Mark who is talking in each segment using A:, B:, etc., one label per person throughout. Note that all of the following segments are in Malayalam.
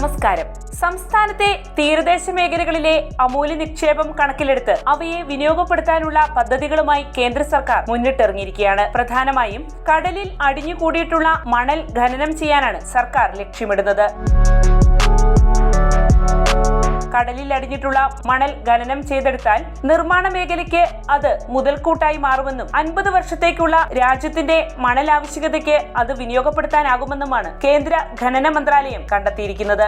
A: നമസ്കാരം. സംസ്ഥാനത്തെ തീരദേശ മേഖലകളിലെ അമൂല്യ നിക്ഷേപം കണക്കിലെടുത്ത് അവയെ വിനിയോഗപ്പെടുത്താനുള്ള പദ്ധതികളുമായി കേന്ദ്ര സർക്കാർ മുന്നിട്ടിറങ്ങിയിരിക്കുകയാണ്. പ്രധാനമായും കടലിൽ അടിഞ്ഞുകൂടിയിട്ടുള്ള മണൽ ഖനനം ചെയ്യാനാണ് സർക്കാർ ലക്ഷ്യമിടുന്നത്. കടലിൽ അടിഞ്ഞിട്ടുള്ള മണൽ ഖനനം ചെയ്തെടുത്താൽ നിർമ്മാണ മേഖലയ്ക്ക് അത് മുതൽക്കൂട്ടായി മാറുമെന്നും അൻപത് വർഷത്തേക്കുള്ള രാജ്യത്തിന്റെ മണൽ ആവശ്യകതയ്ക്ക് അത് വിനിയോഗപ്പെടുത്താനാകുമെന്നുമാണ് കേന്ദ്ര ഖനന മന്ത്രാലയം കണ്ടെത്തിയിരിക്കുന്നത്.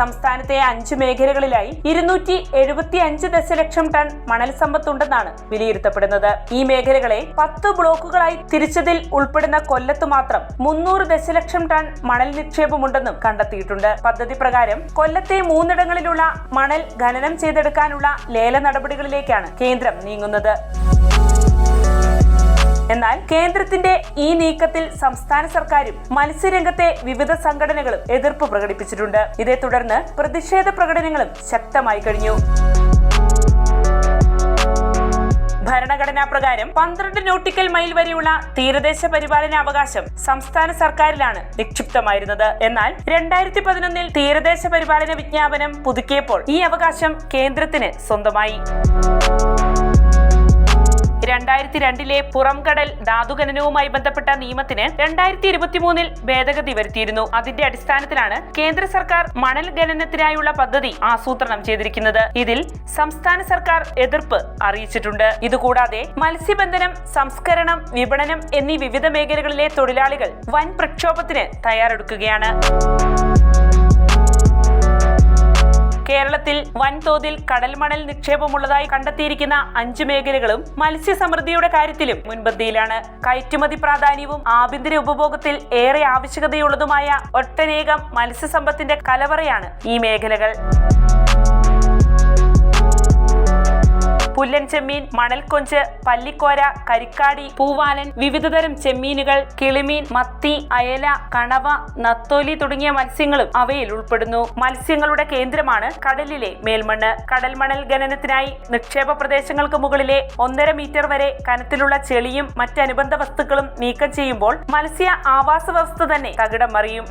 A: സംസ്ഥാനത്തെ അഞ്ച് മേഖലകളിലായി ഇരുന്നൂറ്റി എഴുപത്തി അഞ്ച് ദശലക്ഷം ടൺ മണൽ സമ്പത്തുണ്ടെന്നാണ് വിലയിരുത്തപ്പെടുന്നത്. ഈ മേഖലകളെ പത്ത് ബ്ലോക്കുകളായി തിരിച്ചതിൽ ഉൾപ്പെടുന്ന കൊല്ലത്ത് മാത്രം മുന്നൂറ് ദശലക്ഷം ടൺ മണൽ നിക്ഷേപമുണ്ടെന്നും കണ്ടെത്തിയിട്ടുണ്ട്. പദ്ധതി പ്രകാരം കൊല്ലത്തെ മൂന്നിടങ്ങളിലുള്ള മണൽ ഖനനം ചെയ്തെടുക്കാനുള്ള ലേല നടപടികളിലേക്കാണ് കേന്ദ്രം നീങ്ങുന്നത്. എന്നാൽ കേന്ദ്രത്തിന്റെ ഈ നീക്കത്തിൽ സംസ്ഥാന സർക്കാരും മത്സ്യരംഗത്തെ വിവിധ സംഘടനകളും എതിർപ്പ് പ്രകടിപ്പിച്ചിട്ടുണ്ട്. ഇതേ തുടർന്ന് പ്രതിഷേധ പ്രകടനങ്ങളും ശക്തമായി കഴിഞ്ഞു. ഭരണഘടനാ പ്രകാരം പന്ത്രണ്ട് നോട്ടിക്കൽ മൈൽ വരെയുള്ള തീരദേശ പരിപാലന അവകാശം സംസ്ഥാന സർക്കാരിലാണ് നിക്ഷിപ്തമായിരുന്നത്. എന്നാൽ രണ്ടായിരത്തി പതിനൊന്നിൽ തീരദേശ പരിപാലന വിജ്ഞാപനം പുതുക്കിയപ്പോൾ ഈ അവകാശം കേന്ദ്രത്തിന് സ്വന്തമായി. രണ്ടായിരത്തി രണ്ടിലെ പുറംകടൽ ധാതുഖനനവുമായി ബന്ധപ്പെട്ട നിയമത്തിന് രണ്ടായിരത്തി ഇരുപത്തിമൂന്നിൽ ഭേദഗതി വരുത്തിയിരുന്നു. അതിന്റെ അടിസ്ഥാനത്തിലാണ് കേന്ദ്ര സർക്കാർ മണൽ ഖനനത്തിനായുള്ള പദ്ധതി ആസൂത്രണം ചെയ്തിരിക്കുന്നത്. ഇതിൽ സംസ്ഥാന സർക്കാർ എതിർപ്പ് അറിയിച്ചിട്ടുണ്ട്. ഇതുകൂടാതെ മത്സ്യബന്ധനം സംസ്കരണം വിപണനം എന്നീ വിവിധ മേഖലകളിലെ തൊഴിലാളികൾ വൻ പ്രക്ഷോഭത്തിന് തയ്യാറെടുക്കുകയാണ്. കേരളത്തിൽ വൻതോതിൽ കടൽമണൽ നിക്ഷേപമുള്ളതായി കണ്ടെത്തിയിരിക്കുന്ന അഞ്ച് മേഖലകളും മത്സ്യസമൃദ്ധിയുടെ കാര്യത്തിലും മുൻപന്തിയിലാണ്. കയറ്റുമതി പ്രാധാന്യവും ആഭ്യന്തര ഉപഭോഗത്തിൽ ഏറെ ആവശ്യകതയുള്ളതുമായ ഒട്ടനേകം മത്സ്യസമ്പത്തിന്റെ കലവറയാണ് ഈ മേഖലകൾ. പുല്ലൻ ചെമ്മീൻ മണൽക്കൊഞ്ച് പല്ലിക്കോര കരിക്കാടി പൂവാലൻ വിവിധതരം ചെമ്മീനുകൾ കിളിമീൻ മത്തി അയല കണവ നത്തോലി തുടങ്ങിയ മത്സ്യങ്ങളും അവയിൽ ഉൾപ്പെടുന്നു. മത്സ്യങ്ങളുടെ കേന്ദ്രമാണ് കടലിലെ മേൽമണ്ണ്. കടൽമണൽ ഖനനത്തിനായി നിക്ഷേപ പ്രദേശങ്ങൾക്ക് മുകളിലെ ഒന്നര മീറ്റർ വരെ കനത്തിലുള്ള ചെളിയും മറ്റനുബന്ധ വസ്തുക്കളും നീക്കം ചെയ്യുമ്പോൾ മത്സ്യ ആവാസ വ്യവസ്ഥ തന്നെ തകിടം മറിയും.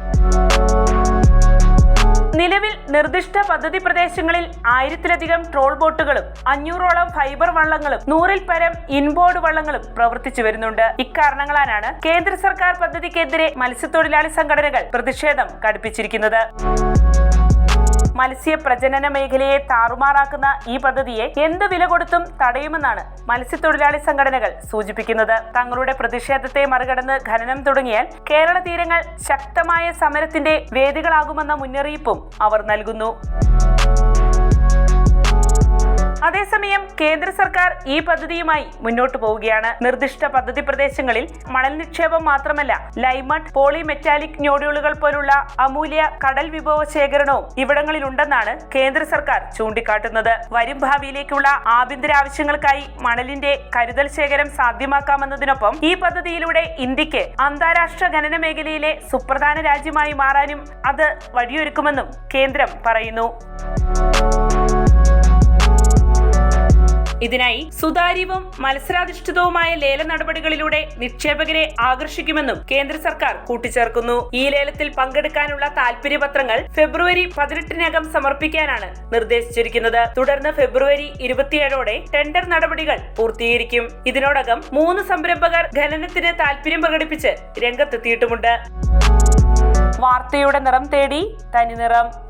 A: നിലവിൽ നിർദ്ദിഷ്ട പദ്ധതി പ്രദേശങ്ങളിൽ ആയിരത്തിലധികം ട്രോൾ ബോട്ടുകളും അഞ്ഞൂറോളം ഫൈബർ വള്ളങ്ങളും നൂറിൽ പരം ഇൻബോർഡ് വള്ളങ്ങളും പ്രവർത്തിച്ചു വരുന്നുണ്ട്. ഇക്കാരണങ്ങളാലാണ് കേന്ദ്ര സർക്കാർ പദ്ധതിക്കെതിരെ മത്സ്യത്തൊഴിലാളി സംഘടനകൾ പ്രതിഷേധം കടുപ്പിച്ചിരിക്കുന്നത്. മത്സ്യ പ്രജനന മേഖലയെ താറുമാറാക്കുന്ന ഈ പദ്ധതിയെ എന്ത് വില കൊടുത്തും തടയുമെന്നാണ് മത്സ്യത്തൊഴിലാളി സംഘടനകൾ സൂചിപ്പിക്കുന്നത്. തങ്ങളുടെ പ്രതിഷേധത്തെ മറികടന്ന് ഖനനം തുടങ്ങിയാൽ കേരള തീരങ്ങൾ ശക്തമായ സമരത്തിന്റെ വേദികളാകുമെന്ന മുന്നറിയിപ്പും അവർ നൽകുന്നു. അതേസമയം കേന്ദ്ര സർക്കാർ ഈ പദ്ധതിയുമായി മുന്നോട്ടു പോവുകയാണ്. നിർദ്ദിഷ്ട പദ്ധതി പ്രദേശങ്ങളിൽ മണൽ നിക്ഷേപം മാത്രമല്ല ലൈമട്ട് പോളിമെറ്റാലിക് മെറ്റാലിക് നോഡ്യൂളുകൾ പോലുള്ള അമൂല്യ കടൽ വിഭവ ശേഖരണവും ഇവിടങ്ങളിലുണ്ടെന്നാണ് കേന്ദ്ര സർക്കാർ ചൂണ്ടിക്കാട്ടുന്നത്. വരും ഭാവിയിലേക്കുള്ള ആഭ്യന്തര ആവശ്യങ്ങൾക്കായി മണലിന്റെ കരുതൽ ശേഖരം സാധ്യമാക്കാമെന്നതിനൊപ്പം ഈ പദ്ധതിയിലൂടെ ഇന്ത്യയ്ക്ക് അന്താരാഷ്ട്ര ഖനന മേഖലയിലെ സുപ്രധാന രാജ്യമായി മാറാനും അത് വഴിയൊരുക്കുമെന്നും കേന്ദ്രം പറയുന്നു. ഇതിനായി സുതാര്യവും മത്സരാധിഷ്ഠിതവുമായ ലേല നടപടികളിലൂടെ നിക്ഷേപകരെ ആകർഷിക്കുമെന്നും കേന്ദ്ര സർക്കാർ കൂട്ടിച്ചേർക്കുന്നു. ഈ ലേലത്തിൽ പങ്കെടുക്കാനുള്ള താൽപര്യപത്രങ്ങൾ ഫെബ്രുവരി പതിനെട്ടിനകം സമർപ്പിക്കാനാണ് നിർദ്ദേശിച്ചിരിക്കുന്നത്. തുടർന്ന് ഫെബ്രുവരി ഇരുപത്തിയേഴോടെ ടെൻഡർ നടപടികൾ പൂർത്തീകരിക്കും. ഇതിനോടകം മൂന്ന് സംരംഭകർ ഖനനത്തിന് താൽപര്യം പ്രകടിപ്പിച്ച് രംഗത്തെത്തിയിട്ടുമുണ്ട്. വാർത്തയുടെ നിറം തേടി തനിനിറം